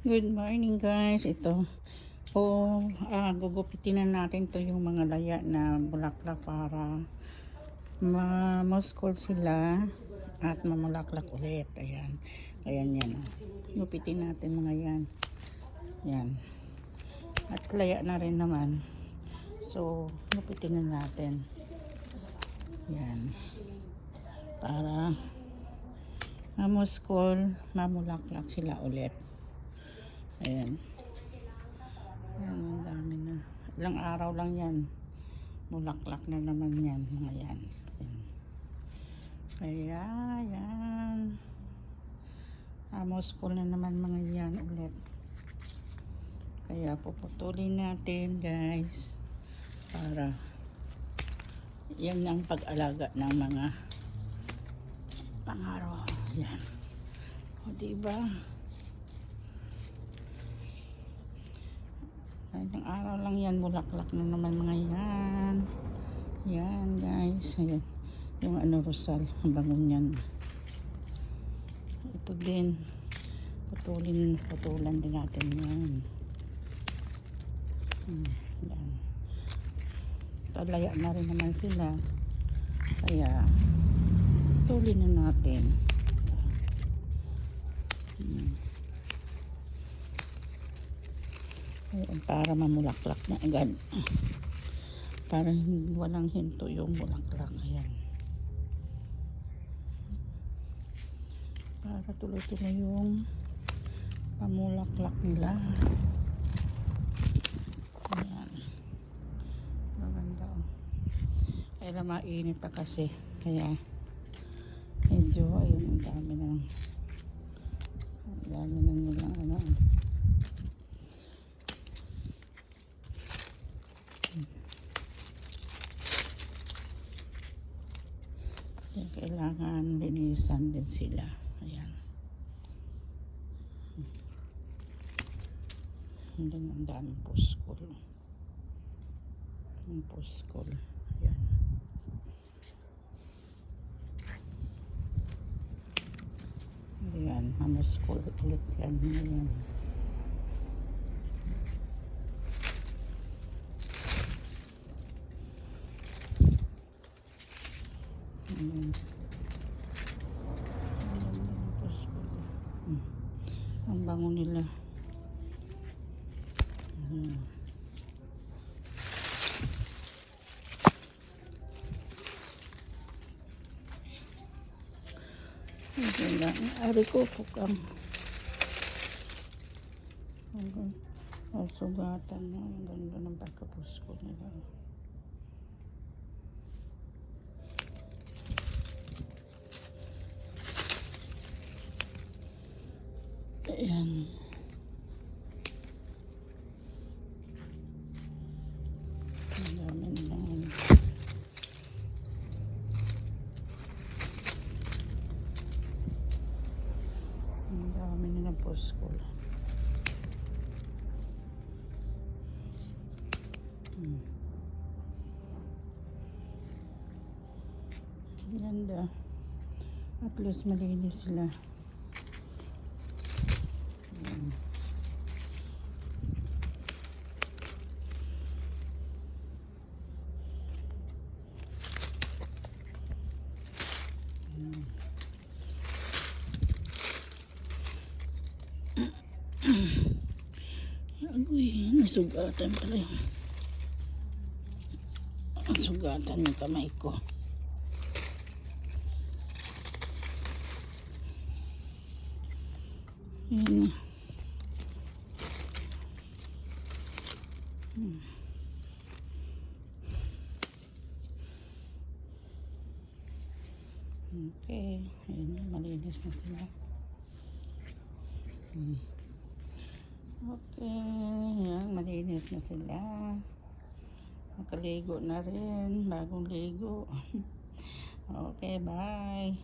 Good morning guys. Ito po, ah, gugupitin na natin to yung mga laya na bulaklak para ma-muskol sila at mamulaklak ulit. Ayan. Ayan yan. Oh. Gupitin natin mga yan. Yan. At laya na rin naman. So, gupitin na natin. Yan. Para mamuskol, mamulaklak sila ulit. Ayan. Ayan, ang dami na. Ilang araw lang yan. Mulaklak na naman yan, mga yan. Ayan. Kaya, yan. Amoskol na naman mga yan ulit. Kaya puputulin natin, guys. Para yan ang pag-alaga ng mga pangaraw. Yan. O, diba? Ilang araw lang yan, bulaklak na naman mga yan. Yan guys, ayan. Yung ano rosal, ang bangon yan. Ito din, putulin, putulan din natin yan. Hmm, yan. Talaya na rin naman sila. Kaya, putulin na natin. Hmm. Ayan, para mamulaklak na agad. Para hin- walang hinto yung bulaklak. Ayan. Para tuloy-tuloy yung pamulaklak nila. Ayan. Maganda. oh. Kaya mainit pa kasi. Kaya medyo ayun ang dami na ang dami na nilang ano. Kaya kailangan linisan din sila. Ayan. Hindi ang daming puskol. Ang puskol. Ayan. Ayan, mamuskol ulit yan. Ayan. Ayan. Hmm. Ang bango nila. Ayan. Ayan lang. Ari ko pukang. Oh, sugatan. Ang ganda ng pagkapos ko nila. Ayan. Ang dami na. Ang dami na ng posko. Hmm. Ganda. At least malinis sila. Agoy, nasugatan pala yun. Nasugatan yung kamay ko. Yun na. Hmm. Okay, ayun na, malinis na sila. Hmm. Okay, malinis na sila. Nakaligo na rin, bagong ligo. okay, bye.